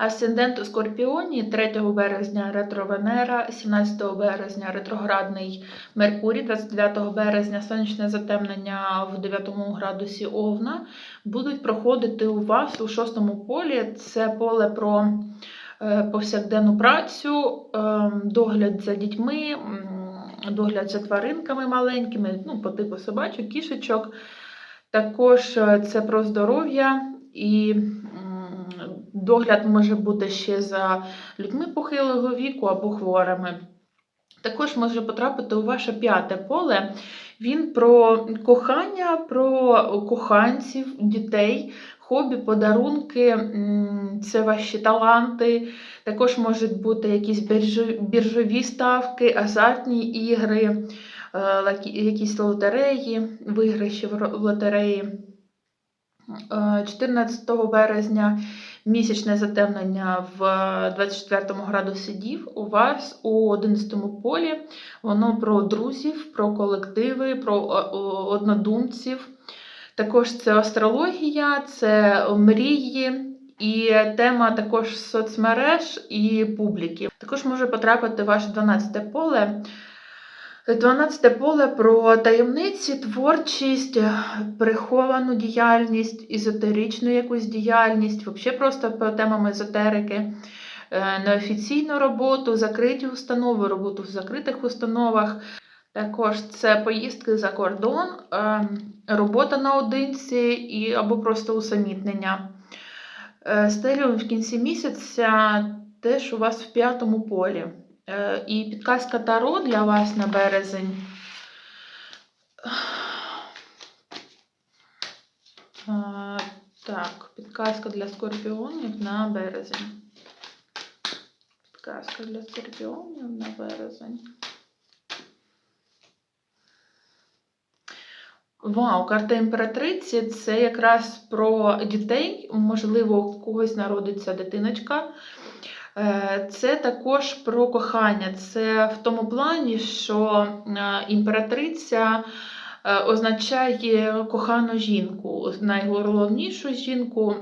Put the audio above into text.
Асцендент у Скорпіоні 3 березня ретро Венера, 17 березня ретроградний Меркурій, 29 березня сонячне затемнення в 9 градусі Овна будуть проходити у вас у шостому полі. Це поле про е, повсякденну працю, е, догляд за дітьми, догляд за тваринками маленькими, ну, по типу собачок, кішечок. Також е, це про здоров'я і догляд може бути ще за людьми похилого віку або хворими. Також може потрапити у ваше п'яте поле. Він про кохання, про коханців, дітей, хобі, подарунки, це ваші таланти. Також можуть бути якісь біржові ставки, азартні ігри, е, якісь лотереї, виграші в лотереї. Е, 14 березня місячне затемнення в 24 градусі Дів у вас у 11 полі. Воно про друзів, про колективи, про однодумців. Також це астрологія, це мрії. І тема також соцмереж і публіки. Також може потрапити ваше 12 поле. 12 поле про таємниці, творчість, приховану діяльність, езотеричну якусь діяльність, взагалі просто по темам езотерики, е, неофіційну роботу, закриті установи, роботу в закритих установах. Також це поїздки за кордон, е, робота наодинці і, або просто усамітнення. Е, Стеліум в кінці місяця теж у вас в п'ятому полі. І підказка Таро для вас на березень. Так, підказка для скорпіонів на березень. Підказка для скорпіонів на березень. Вау, карта імператриці це якраз про дітей. Можливо, у когось народиться дитиночка. Е, Це також про кохання. Це в тому плані, що е, імператриця е, означає кохану жінку, найголовнішу жінку,